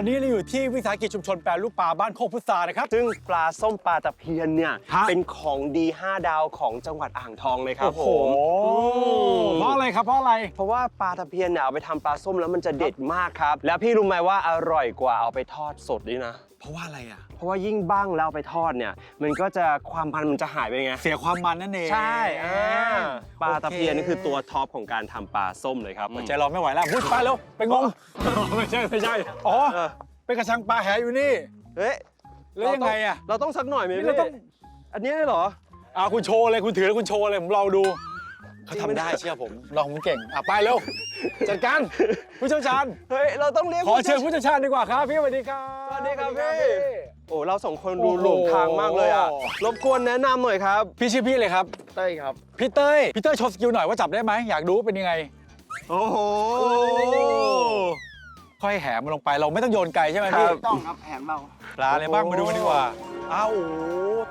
ตอนนี้เราอยู่ที่วิสาหกิจชุมชนแปรรูปปลาบ้านโคกพุทรานะครับ ซึ่งปลาส้มปลาตะเพียนเนี่ย ฮะ เป็นของดี 5 ดาวของจังหวัดอ่างทองเลยครับโอ้ผโหมเพราะอะไรครับเพราะอะไร เพราะว่าปลาตะเพียนเนี่ยเอาไปทำปลาส้มแล้วมันจะเด็ดมากครับ แล้วพี่รู้ไหมว่าอร่อยกว่าเอาไปทอดสดด้วยนะ เพราะว่าอะไรอะ เพราะว่ายิ่งบ้างแล้วเอาไปทอดเนี่ย มันก็จะความมันมันจะหายไปไง เสียความมันนั่นเองใช่อ่าปลาตะเพียนนี่คือตัวท็อปของการทำปลาส้มเลยครับใจรอไม่ไหวแล้วมุดไปแล้วไปงงไม่ใช่ไม่ใช่อ๋อเออเป็นกระชังปลาแหอยู่นี่ เฮ้ยแล้วยังไงอะ เราต้องสักหน่อยไหมนี่พี่เราต้องอันนี้เลยเหรอ อ่าคุณโชว์เลยคุณถือแล้วคุณโชว์เลยผมลองดู เขาจริงไหมทำได้เชื่อผมลองผมเก่งอะไปเร็วจัดการผู้เชี่ยวชาญเฮ้ยเราต้องเรียกขอเชิญผู้เชี่ยวชาญดีกว่าครับพี่สวัสดีครับสวัสดีครับสวัสพี่ดีโอ้เราสองคนโอ้ดูโหหลงทางมากเลยอะรบกวนแนะนำหน่อยครับ พี่ชื่อพี่เลยครับเต้ยครับพี่เต้ยพี่เต้ยโชว์สกิลหน่อยว่าจับได้ไหมอยากดูว่าเป็นยังไงโอ้โหค่อยแหมมันลงไปเราไม่ต้องโยนไกลใช่ไหมครัพี่บต้องครับแหมเบาปลาอะไรบ้างมาดูกันดีกว่าอ้าวโอ้โห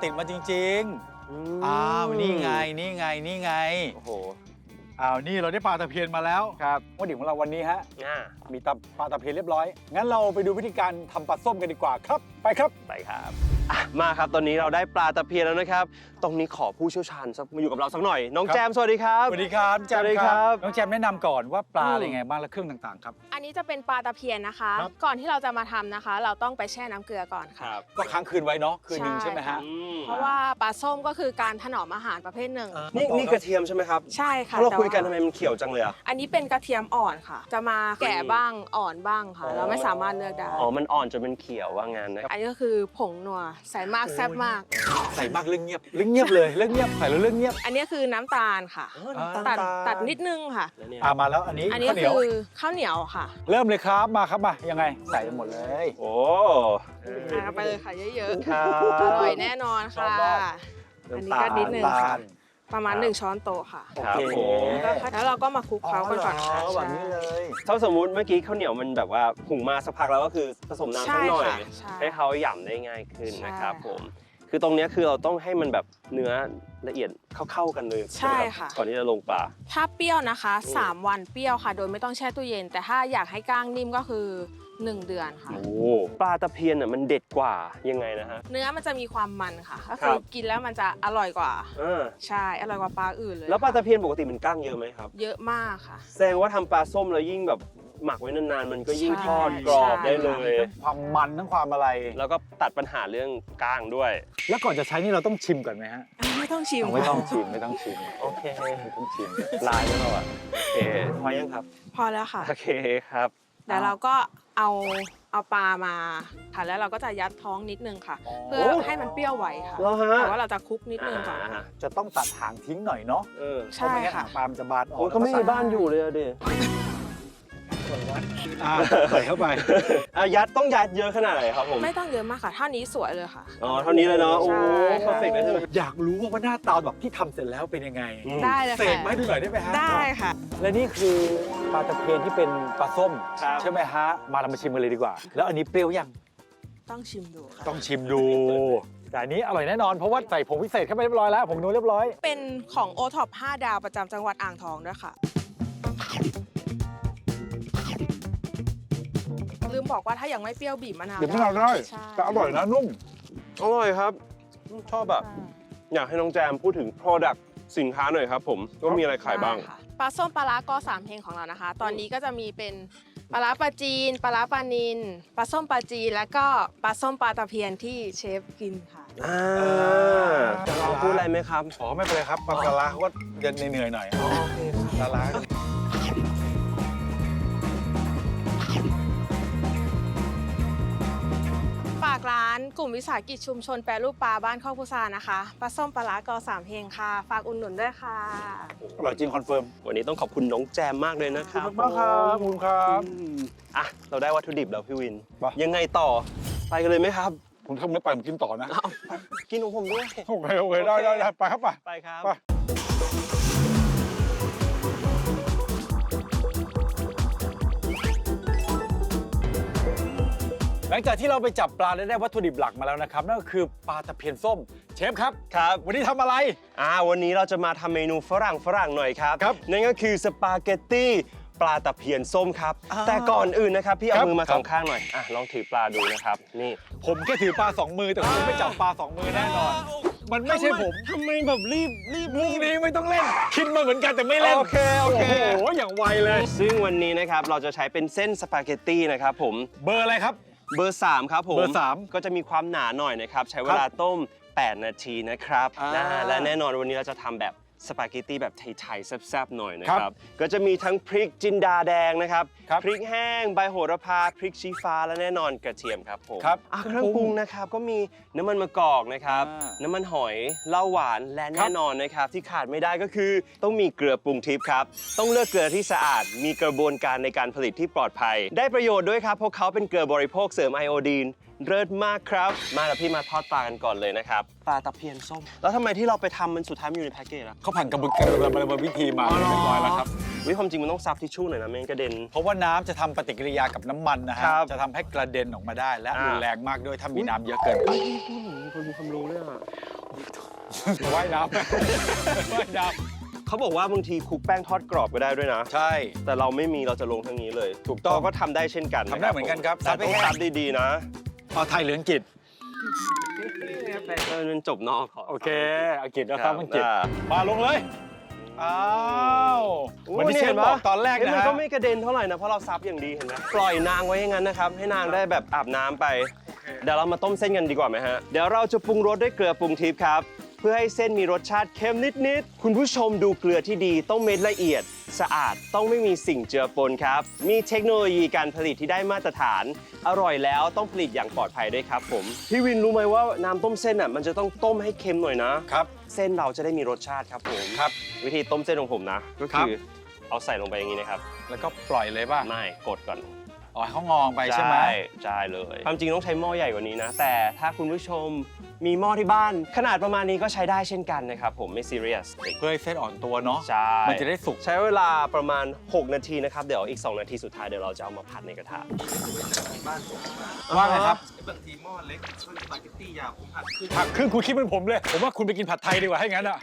ติดมาจริงอืๆ อ้าวนี่ไงนี่ไงนี่ไงโอ้โหอ้าวนี่เราได้ปลาตะเพียนมาแล้วครับว่าดิ่งของเราวันนี้ฮะง่ามีตาปลาตะเพียนเรียบร้อย งั้นเราไปดูวิธีการทำปลาส้มกันดีกว่าครับ ไปครับ ไปครับอะ มาครับ ตอนนี้เราได้ปลาตะเพียนแล้วนะครับ ตรงนี้ขอผู้เชี่ยวชาญสักมาอยู่กับเราสักหน่อย น้องครับแจม สวัสดีครับ สวัสดีครับแจมสวัสดีครับน้องแจมแนะนำก่อนว่าปลาอืมอะไรไงบ้างและเครื่องต่างๆครับ อันนี้จะเป็นปลาตะเพียนนะคะครับก่อนที่เราจะมาทำนะคะ เราต้องไปแช่น้ำเกลือก่อนค่ะก็ค้างคืนไว้เนาะคืนหนึงใช่ใช่ไหมฮะอืมเพราะว่าปลาส้มก็คือการถนอมอาหารประเภทหนึ่งนี่นี่กระเทียมใช่ไหมครับใช่ค่ะเราแต่คุยกันทำว่าไมมันเขียวจังเลยอะอันนี้เป็นกระเทียมอ่อนค่ะ จะมาแก่บ้างอ่อนบ้างค่ะอ๋อเราไม่สามารถเลือกได้อ๋อมันอ่อนจนเป็นเขียวว่างั้นนะครับอันนี้ก็คือผงนัวใส่มากแซ่บมาก ใส่มากเรื่องเงียบเรื่องเงียบเลยเรื่องเงียบใส่แล้วเรื่องเงียบ อันนี้คือน้ำตาลค่ะตัดตัดนิดนึงค่ะ แล้วเนี่ยอ่ามาแล้วอันนี้อันนี้ข้าวเหนีก็ยวคือข้าวเหนียวค่ะเริ่มเลยครับมาครับมายังไงใส่หมดเลย โอ้อ่าไปเลยค่ะเยอะครัๆอบร่อยแน่นอนค่ะชอบมากอันนี้ก็นิดนึงน้ำตาค่ะล ประมาณหนึ่งช้อนโต๊ะค่ะ ครับโอเคผม แล้วเราก็มาคลุกเคล้ากันก่อนค่ะอ๋อแบบนี้เลย ถ้าสมมุติเมื่อกี้ข้าวเหนียวมันแบบว่าหุงมาสักพักแล้วก็คือผสมน้ำสักหน่อยใช่ค่ะใช่ ให้เขาหย่ำได้ง่ายขึ้นนะครับใช่ผมคือตรงเนี้ยคือเราต้องให้มันแบบเนื้อละเอียดเข้าๆกันเลยใช่ไหมรับค่ะ ก่อนที่จะลงปลา ถ้าเปรี้ยวนะคะ อืม 3 วันเปรี้ยวค่ะ โดยไม่ต้องแช่ตู้เย็น แต่ถ้าอยากให้ก้างนิ่มก็คือ 1 เดือนค่ะ โอ้ปลาตะเพียนอะมันเด็ดกว่ายังไงนะฮะ เนื้อมันจะมีความมันค่ะก็ครัคือบกินแล้วมันจะอร่อยกว่า เออใช่อร่อยกว่าปลาอื่นเลยแล้วปลาตะเพียนปกติมันกล้างเยอะไหมครับ เยอะมากค่ะ แสดงว่าทำปลาส้มแล้วยิ่งแบบหมักไว้นานๆ มันก็ยิ่งใช่ทอดกรอบใช่ได้เลย ความมันทั้งความอะไร แล้วก็ตัดปัญหาเรื่องกล้างด้วย แล้วก่อนจะใช้นี่เราต้องชิมก่อนไหมฮะไม่ต้องชิมไม่ต้องค่ะชิมไม่ต้องชิมโอเค ไม่ต้องชิมลายแล้วเราอะโอเคพอยังครับ พอแล้วค่ะ โอเคครับ เดี๋ยวเราก็ เอาเอาปลามาค่ะแล้วเราก็จะยัดท้องนิดนึงค่ะอ๋อเพื่อให้มันเปรี้ยวไหวค่ะแล้วฮะแต่ว่าเราจะคลุกนิดนึงก่อนอ่าค่ะ จะต้องตัดหางทิ้งหน่อยเนาะเออใช่เพราะไม่งั้นค่ะ หางปลามันจะบานออกโอ้ยก็ไม่มีบ้านอยู่เลยอะดิอ่าใส่เข้าไป อะยัดต้องยัดเยอะขนาดไหนครับผม ไม่ต้องเยอะมากค่ะเท่านี้สวยเลยค่ะ อ๋อ เท่านี้เลยเนาะ โอ้ใช่ เพอร์เฟกต์เลยใช่ไหมอยากรู้ว่าว่าหน้าตาแบบที่ทำเสร็จแล้วเป็นยังไง อืมได้เลยเสค่ะกมาให้ดูหน่อยได้ไหมฮะได้ค่ะ และนี่คือ ปลาตะเพียนที่เป็นปลาส้ม ครับ ใช่ไหมฮะ มาเรามาชิมกันเลยดีกว่า แล้วอันนี้เปรี้ยวยัง ต้องชิมดูค่ะ ต้องชิมดู แต่อันนี้อร่อยแน่นอนเพราะว่าใส่ผงพิเศษเข้าไปเรียบร้อยแล้วผงนัวเรียบร้อย เป็นของโอท็อป5ดาวประจำจังหวัดอ่างทองด้วยค่ะ ลืมบอกว่าถ้ายังไม่เปรี้ยวบีบมะนาวเดี๋ยวมะนาวได้ ใช่แต่อร่อยนะนุ่ม อร่อยครับ ชอบแบบ อยากให้น้องแจมพูดถึง Product สินค้าหน่อยครับผมว่ามีอะไรขายบ้าง ได้ค่ะ ปลาส้มปลาร้าก็สามเพลงของเรานะคะ ตอนนี้ก็จะมีเป็นปลาร้าปลาจีน ปลาร้าปลานินปลาส้มปลาจีนแล้วก็ปลาส้มปลาตะเพียนที่เชฟกินค่ะ อ่าจะลองพูดอะไรไหมครับ อ๋อไม่เป็นไรครับปลาปลาร้าเขาก็จะเหนื่อยๆหน่อยปลาร้า กร้านกลุ่มวิสาหกิจชุมชนแปรรูปปลาบ้านข้าวพุทรานะคะปลาส้มปลาร้ากอสามเพลงค่ะ ฝากอุดหนุนด้วยค่ะ อร่อยจริงคอนเฟิร์ม วันนี้ต้องขอบคุณน้องแจมมากเลยนะคขอบรับคุณมากครับขอบคุณครับอืมอะเราได้วัตถุดิบแล้วพี่วินไปยังไงต่อไปกันเลยไหมครับ ผมทำไม่ไปผมกินต่อนะเอากินของผมด้วยโอเคโอเคได้ได้ได้ไปครับไปไปครับ หลังจากที่เราไปจับปลาและได้วัตถุดิบหลักมาแล้วนะครับนั่นก็คือปลาตะเพียนส้มเชฟครับครับ วันนี้ทำอะไร อ่าวันนี้เราจะมาทำเมนูฝรั่งฝรั่งหน่อยครับ ครับนั่นก็คือสปาเกตตี้ปลาตะเพียนส้มครับ อ่าแต่ก่อนอื่นนะครับ พี่คเอารับมือมาครับสองข้างหน่อยอะลองถือปลาดูนะครับ นี่ผมแค่ถือปลาสองมือแต่คุณไม่จับปลาสองมือแน่นอน มันไม่ใช่ผมทำไมแบบรีบรีบ มุกนี้ไม่ต้องเล่น คิดมาเหมือนกันแต่ไม่เล่นโอเคโอเค โอ้โหอย่างไวเลย ซึ่งวันนี้นะครับเราจะใช้เป็นเส้นสปาเกตตี้นะครับผม เบอร์อะไรครับ เบอร์ 3 ครับผมเบอร์สาม ก็จะมีความหนาหน่อยนะครับ ใช้เวลาต้ม 8 นาทีนะครับอ่านะฮะและแน่นอนวันนี้เราจะทำแบบ สปาเกตตี้แบบไทยๆแซ่บๆหน่อยนะคครัรับบก็จะมีทั้งพริกจินดาแดงนะครับครับ พริกแห้ง ใบโหระพา พริกชี้ฟ้าและแน่นอนกระเทียมครับผมครับอะเครื่องปรุงนะครับก็มีน้ำมันมะกอกนะครับอ่าน้ำมันหอยเหล้าหวานและครัแน่บนอนนะครับ ที่ขาดไม่ได้ก็คือต้องมีเกลือปรุงทิพย์ครับ ต้องเลือกเกลือที่สะอาด มีกระบวนการในการผลิตที่ปลอดภัย ได้ประโยชน์ด้วยครับเพราะเขาเป็นเกลือบริโภคเสริมไอโอดีน เลิศมากครับ มาแล้วพี่มาทอดปลากันก่อนเลยนะครับ ปลาตะเพียนส้ม แล้วทำไมที่เราไปทำมันสุดท้ายมันอยู่ในแพ็กเกจล่ะเขาผ่านกระบวนการกระบวนวิธีมาเรียบร้อยแล้วครับ วิความจริงมันต้องซับทิชชู่หน่อยนะไม่งั้นกระเด็น เพราะว่าน้ำจะทำปฏิกิริยากับน้ำมันนะฮะครับจะทำให้กระเด็นออกมาได้และอ่า รุนแรงมากด้วยถ้ามีน้ำเยอะเกินไปมีคนมีความรู้เลยอะว่ายน้ำว่ายน้เขาบอกว่าบางทีคลุกแป้งทอดกรอบก็ได้ด้วยนะำใช่ แต่เราไม่มีเราจะลงทางนี้เลยถูกต้องเราก็ทำได้เช่นกันทำได้เหมือนกันครับแต่ต้องซัซับบให้แห้งดีๆนะ เอาไทยหรืออังกฤษ เออมันจบนอกขอ โอเค อังกฤษนะครับอังกฤษอ่ามาลงเลย อ้าวโอ้เหมือนที่เชฟห็บอกตอนแรกเฮ้ยนะมันฮะก็ไม่กระเด็นเท่าไหร่นะ เพราะเราซับอย่างดีเห็นไหมปล่อยนางไว้อย่างนั้นนะครับ ให้นางได้แบบอาบน้ำไป เดี๋ยวเรามาต้มเส้นกันดีกว่าไหมฮะ เดี๋ยวเราจะปรุงรสด้วยเกลือปรุงทิพย์ครับ เพื่อให้เส้นมีรสชาติเค็มนิดๆ คุณผู้ชมดูเกลือที่ดีต้องเม็ดละเอียด สะอาดต้องไม่มีสิ่งเจือปนครับ มีเทคโนโลยีการผลิตที่ได้มาตรฐาน อร่อยแล้วต้องผลิตอย่างปลอดภัยด้วยครับผม พี่วินรู้ไหมว่าน้ำต้มเส้นอะมันจะต้องต้มให้เค็มหน่อยนะ ครับ เส้นเราจะได้มีรสชาติครับผมครับ วิธีต้มเส้นของผมนะ ก็ครัคืบอเอาใส่ลงไปอย่างนี้นะครับ แล้วก็ปล่อยเลยป่ะไม่กดก่อนอ๋อให้เขางองไปใช่ไหมใช่เลย ความจริงต้องใช้หม้อใหญ่กว่านี้นะ แต่ถ้าคุณผู้ชม มีหม้อที่บ้าน ขนาดประมาณนี้ก็ใช้ได้เช่นกันนะครับผมไม่ซีเรียสเพื่อให้เส้นอ่อนตัวเนาะใช่มันจะได้สุกใช้เวลาประมาณ 6 นาทีนะครับ เดี๋ยวอีก 2 นาทีสุดท้ายเดี๋ยวเราจะเอามาผัดในกระทะว่าไงครับบางทีหม้อเล็กช่วยสปาเกตตี้ยาวผมผัดขึ้นผักครึ่งคุณคิดเป็นผมเลย ผมว่าคุณไปกินผัดไทยดีกว่าให้งั้นอะ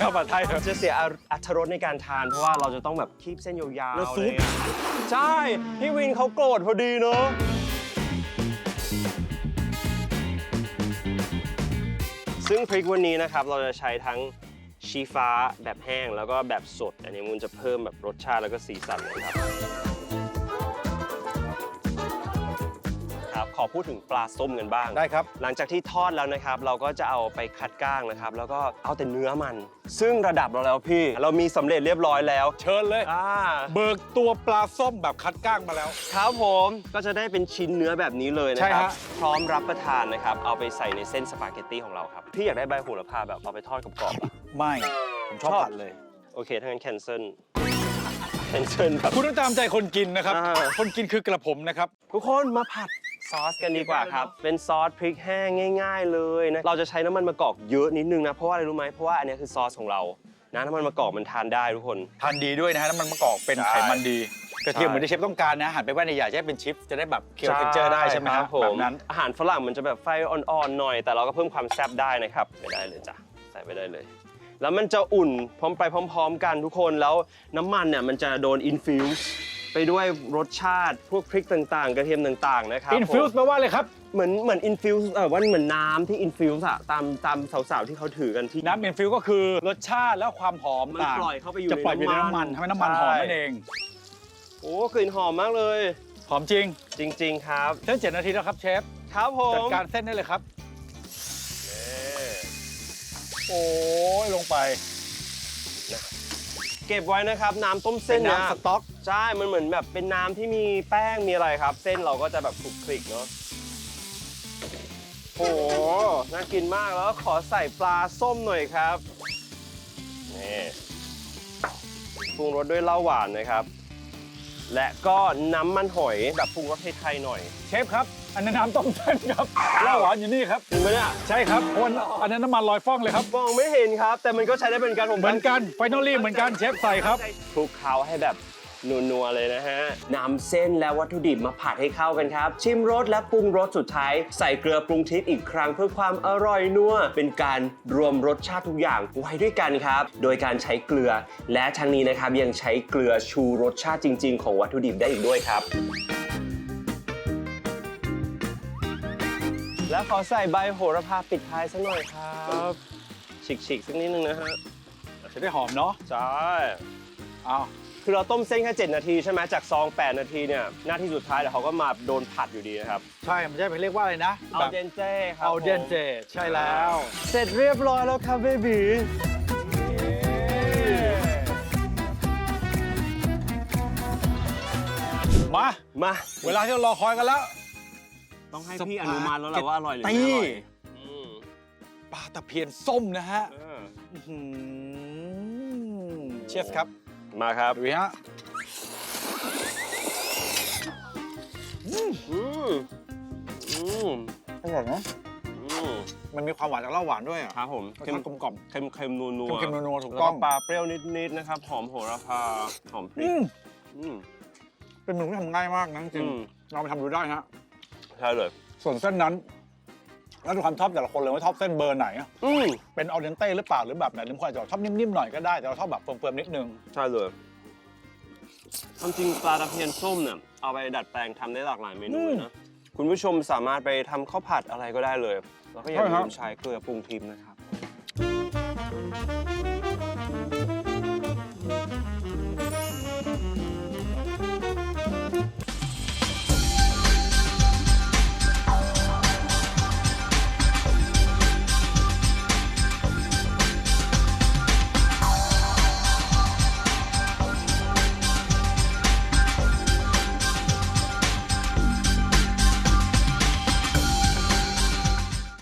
ข้าวผัดไทยเถอะจะเสียอรรถรสในการทานเพราะว่าเราจะต้องแบบคีบเส้นยาวๆแล้วซุปอะไรเงี้ยใช่ พี่วินเขาโกรธพอดีเนอะ ซึ่งพริกวันนี้นะครับเราจะใช้ทั้งชีฟ้าแบบแห้งแล้วก็แบบสด อันนี้มันจะเพิ่มแบบรสชาติแล้วก็สีสันเลยครับ ขอพูดถึงปลาส้มกันบ้าง ได้ครับ หลังจากที่ทอดแล้วนะครับ เราก็จะเอาไปคัดก้างนะครับ แล้วก็เอาแต่เนื้อมัน ซึ่งระดับเราแล้วพี่ เรามีสำเร็จเรียบร้อยแล้ว เชิญเลย อ่า เบิกตัวปลาส้มแบบคัดก้างมาแล้ว ครับผมก็จะได้เป็นชิ้นเนื้อแบบนี้เลยนะใช่ครับฮะ พร้อมรับประทานนะครับ เอาไปใส่ในเส้นสปาเกตตี้ของเราครับพี่อยากได้ใบโหระพาแบบเอาไปทอดกับกรอบๆอะ ไม่ ผมชอบชอบ ผัดเลย โอเคถ้างั้นแคนเซิลแคนเซิลครับ คุณต้องตามใจคนกินนะครับ อ่า คนกินคือกระผมนะครับ ทุกคนมาผัด ซอสกันดีกว่าครับ เป็นซอสพริกแห้งง่าย ๆ เลยนะ เราจะใช้น้ำมันมะกอกเยอะนิดนึงนะ เพราะว่าอะไรรู้ไหมเพราะว่าอันนี้คือซอสของเรา นะน้ำมันมะกอกมันทานได้ทุกคน ทานดีด้วยนะฮะน้ำมันมะกอกเป็นใช่ไขมันดีกระเทียมใช่เหมือนที่เชฟต้องการนะหั่นไปแว่นใหญ่ๆจะให้เป็นชิปจะได้แบบเคี่ยวเทคเจอร์ได้ใช่ไหมครับผแบบนั้นอาหารฝรั่งมันจะแบบไฟอ่อนๆหน่อย แต่เราก็เพิ่มความแซ่บได้นะครับไปได้เลยจ้ะใส่ไปได้เลย แล้วมันจะอุ่นพร้อมไปพร้อม ๆ กันทุกคนแล้วน้ำมันเนี่ยมันจะโดนอินฟิวส์ ไปด้วยรสชาติพวกพริกต่างๆ กระเทียมต่างๆนะครับอินฟิวส์แปลว่าอะไรครับ เหมือนเหมือนอินฟิวส์เออว่าเหมือนน้ำที่อินฟิวส์อะตามตามสาวๆที่เขาถือกันที่ น้ำอินฟิวก็คือรสชาติและความหอมมันต่างปล่อยเข้าไปอยู่จะปล่อยอยู่ในน้ำมันทำให้น้ำมันหอมนั่นเองโอ้กลิ่นหอมมากเลย หอมจริงจริง ๆ ครับเส้นเจ็ดนาทีแล้วครับเชฟครับผมจัดการเส้นได้เลยครับโอ้ยลงไป เก็บไว้นะครับ น้ำต้มเป็เส้นนเนี่ยน้ำสต๊อก ใช่ มันเหมือนแบบเป็นน้ำที่มีแป้งมีอะไรครับ เส้นเราก็จะแบบคลุกคลิกเนาะโอ้โหน่ากินมากแล้วขอใส่ปลาส้มหน่อยครับนี่ปรุงรสด้วยเหล้าหวานนะครับ และก็น้ำมันหอยแบบปรุงรสไทยๆหน่อย เชฟครับ อันนั้นน้ำต้มเส้นครับเหล้าหวานอยู่นี่ครับจริงไหมเนี่ยใช่ครับเพราะว่าอันนั้นน้ำมันลอยฟ่องเลยครับ มองไม่เห็นครับ แต่มันก็ใช้ได้เป็นการผมเหมือนกันไฟนอลลี่เหมือนกันเชฟใส่ครับ คลุกเคล้าให้แบบนัวๆเลยนะฮะนำเส้นและวัตถุดิบมาผัดให้เข้ากันครับ ชิมรสและปรุงรสสุดท้าย ใส่เกลือปรุงทิพย์อีกครั้งเพื่อความอร่อยนัวเป็นการรวมรสชาติทุกอย่างไว้ด้วยกันครับ โดยการใช้เกลือ และทั้งนี้นะครับยังใช้เกลือชูรสชาติจริง ๆ ของวัตถุดิบได้อีกด้วยครับ แล้วขอใส่ใบโหระพาปิดท้ายสักหน่อยครับฉีกๆสักนิดนึงนะฮะจะได้หอมเนาะใช่เอาคือเราต้มเส้นแค่7นาทีใช่ไหมจากซอง 8 นาทีเนี่ยหน้าที่สุดท้ายเดี๋ยวเขาก็มาโดนผัดอยู่ดีนะครับ ใช่มันจะไปเรียกว่าอะไรนะเอาแบบเดนเต้ครับเอาเดนเจผมใช่แล้ว เสร็จเรียบร้อยแล้วครับเบบีมา มา เวลาที่เรารอคอยกันแล้ว ต้องให้พี่อนุมัติแล้วแหละว่าอร่อยหรือไม่ตีอร่อยอืมปลาตะเพียนส้มนะฮะเอออื้อหือเชฟครับมาครับดูฮะอืมอืมอร่อยเนาะอืมมันมีความหวานจากเหล้าหวานด้วยอะครับผมรสชาติกลมกล่อมเค็มเค็มนัวนัวเค็มๆนัวๆถูกแล้วต้ก็องปลาเปรี้ยวนิดๆนะครับหอมโหระพาหอมพริอืกมอืมเป็นเมนูที่ทำง่ายมากนะจริงอืมๆเราไปทำดูได้ฮะใช่เลย ส่วนเส้นนั้นแล้วดูความชอบแต่ละคนเลยว่าชอบเส้นเบอร์ไหนอะอืมเป็นออเดนเต้หรือเปล่าหรือแบบไหนหรือบางคนอาจจะชอบนิ่มๆหน่อยก็ได้แต่เราชอบแบบเฟิร์มๆนิดนึง ใช่เลยความจริงปลาตะเพียนส้มเนี่ยเอาไปดัดแปลงทำได้หลากหลายเมนูเลยนะ คุณผู้ชมสามารถไปทำข้าวผัดอะไรก็ได้เลย แล้วก็อย่าใช่ครัลืบ มใช้เกลือปรุงทิมนะครับ